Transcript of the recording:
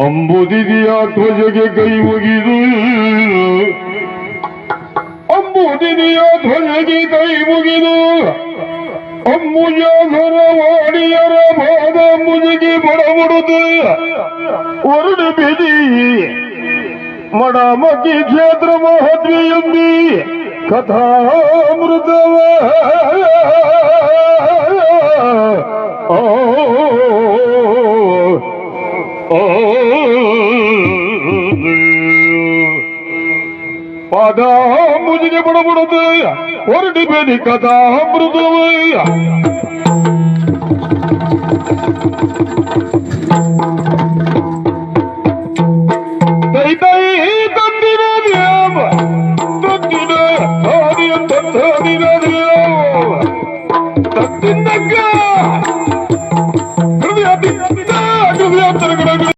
अम्बो दीदी ध्वज के कई होगी अम्बो दीदी आँखों जगे गई होगी अम्मू यार वाड़ी यार भादा मुझे बड़ा बड़द उरण बिदी मड़ा मकी क्षेत्र महत्वी अम्मी कथा अमृत ओ, ओ, ओ, ओ, ओ, ओ பாதா முஜிகை படபடுது ஒரு டிபேதி கதா மிருதுவை தை தை தந்திரேதியம் தத்தின ஆரியம் தத்ததிரேதியம் தத்தின்னக்கா ஹிருதயா திக்கா ஹிருதயா தருகிறேன்